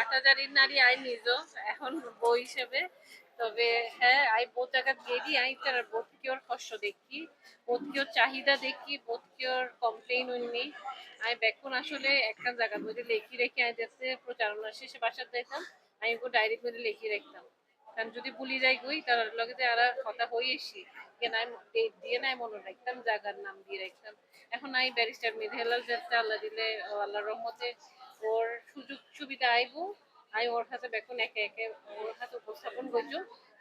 হাটাজারির নারী আই নিজ, এখন হিসেবে। তবে হ্যাঁ আই জায়গা আই তার বহুত কিওর কষ্ট দেখি বহুত কিওর চাহিদা দেখি বহুত কিওর কমপ্লেইন আমি বেকুন আসলে মধ্যে লেখি রেখে আই প্রচারণা শেষে আমি ওকে ডায়েরির মধ্যে লেখি রাখতাম। কারণ যদি ভুলি যাই গই তার লগে যে আর কথা হই এসি দিয়ে নাই মনে রাখতাম, জায়গার নাম দিয়ে রাখতাম। এখন আই ব্যারিস্টার মিধেলাল যাতে আল্লাহ দিলে, ও আল্লাহর রহমতে ওর সুযোগ সুবিধা আইব, আই ওর হাতে দেখুন একে একে ওর হাতে উপস্থাপন করছ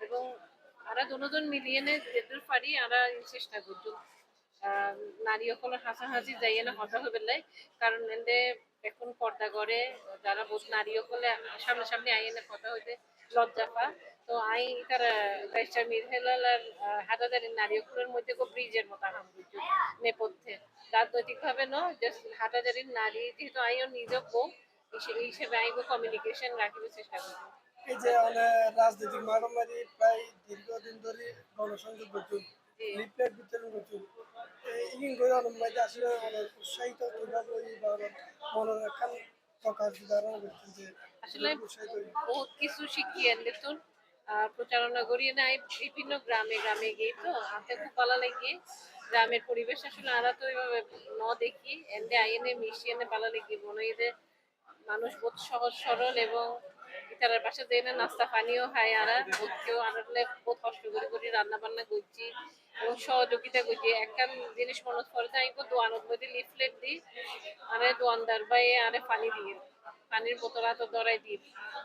এবং আরা দুজন মিলিয়ে নে যেতে পারি আরা চেষ্টা করছ নারী সকলের হাসাহাসি যাই না হতা হবে লাই কারণ এতে এখন পর্দা করে, যারা বোধ নারী সকলে সামনাসামনি আইনে কথা হইতে লজ্জা পা তো আই তার ব্যারিস্টার মিরহেলাল আর হাটাদারি নারী সকলের মধ্যে খুব ব্রিজের মতো হাম করছ নেপথ্যে। রাজনৈতিক ভাবে ন জাস্ট হাটাজারির নারী যেহেতু আইও নিজক বউ এই হিসেবে আইগো কমিউনিকেশন রাখিবার চেষ্টা করব। এই যে মানে রাজনৈতিক মারামারি প্রায় দীর্ঘদিন ধরে গণসংযোগ করছেন। লিফলেট বিতরণ করছেন ইন করে অনুমাইতে আসলে মানে উৎসাহিত কীভাবে ওই মনের একখান প্রকাশ ধারণ করছেন যে আসলে বহুত কিছু শিখিয়ে দেখুন প্রচারণা করিয়ে নাই বিভিন্ন গ্রামে গ্রামে গিয়ে তো হাতে খুব ভালো লাগে গ্রামের পরিবেশ আসলে আমরা তো এভাবে ন দেখি এন্ডে আইনে মিশিয়ে এনে ভালো লাগে মনে হয় যে মানুষ বহুত সহজ, সরল এবং ইতারার পাশে দেয় না নাস্তা পানিও খায় আরা বহুত কেউ আনালে বহুত কষ্ট করে করে রান্না বান্না করছি এবং সহযোগিতা করছি। একটা জিনিস মনে যে আমি দোয়ানত মধ্যে লিফলেট দিই, আরে দোয়ানদার ভাই, আরে পানি দিয়ে। পানির বোতল তো দরাই দিই।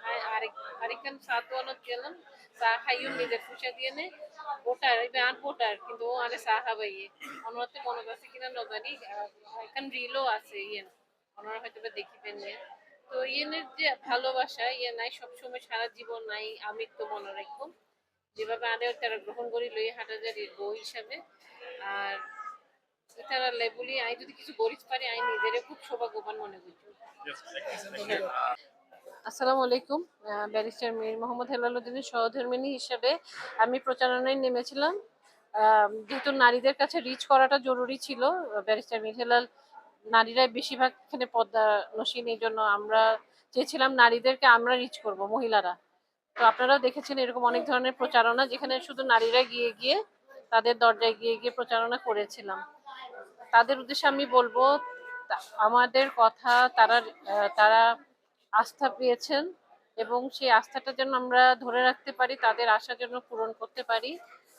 আর- আরেক, আরেকখান চা দোয়ানত গেলাম, চা খাইও নিজের পুষা দিয়ে নে, ওটার আর ওটার, কিন্তু ও আরে চা খাবাইয়ে অনরাতে মনে আছে কিনা নজানি এখন রিলও আছে ইয়েন ওনারা হয়তো বা দেখিবেন নিয়ে তো ইয়েনের যে ভালোবাসা ইয়ে নাই, সবসময় সারা জীবন নাই, আমি তো মনে রাখব। যেভাবে আরে তারা গ্রহণ করি লই হাটাজারির বউ হিসাবে। আর তারা লেবুলি আমি যদি কিছু গরিব পারি আমি নিজেরে খুব সৌভাগ্যবান মনে করছি আসসালামু আলাইকুম। ব্যারিস্টার মীর মোহাম্মদ হেলালুদ্দিনের সহধর্মিনী হিসেবে আমি প্রচারণায় নেমেছিলাম। যেহেতু নারীদের কাছে রিচ করাটা জরুরি ছিল ব্যারিস্টার মীর হেলাল নারীরাই বেশিরভাগ এখানে পদ্মা নসীন এই জন্য আমরা চেয়েছিলাম নারীদেরকে আমরা রিচ করব মহিলারা। তো আপনারাও দেখেছেন এরকম অনেক ধরনের প্রচারণা যেখানে শুধু নারীরা গিয়ে গিয়ে তাদের দরজায় গিয়ে গিয়ে প্রচারণা করেছিলাম। তাদের উদ্দেশ্যে আমি বলব আমাদের কথা তারা তারা আস্থা পেয়েছেন এবং সেই আস্থাটা যেন আমরা ধরে রাখতে পারি, তাদের আশা যেন পূরণ করতে পারি,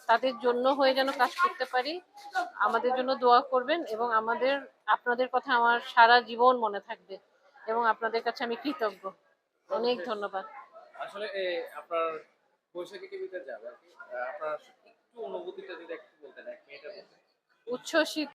তাদের জন্য হয়ে যেন কাজ করতে পারি। আমাদের জন্য দোয়া করবেন এবং আমাদের, আপনাদের কথা আমার সারা জীবন মনে থাকবে এবং আপনাদের কাছে আমি কৃতজ্ঞ। অনেক ধন্যবাদ। আসলে আপনার বৈশাখী টিভিতে যাবে আপনার একটু অনুভূতিটা যদি একটু বলতেন, এক মিনিটের মধ্যে। উচ্ছ্বসিত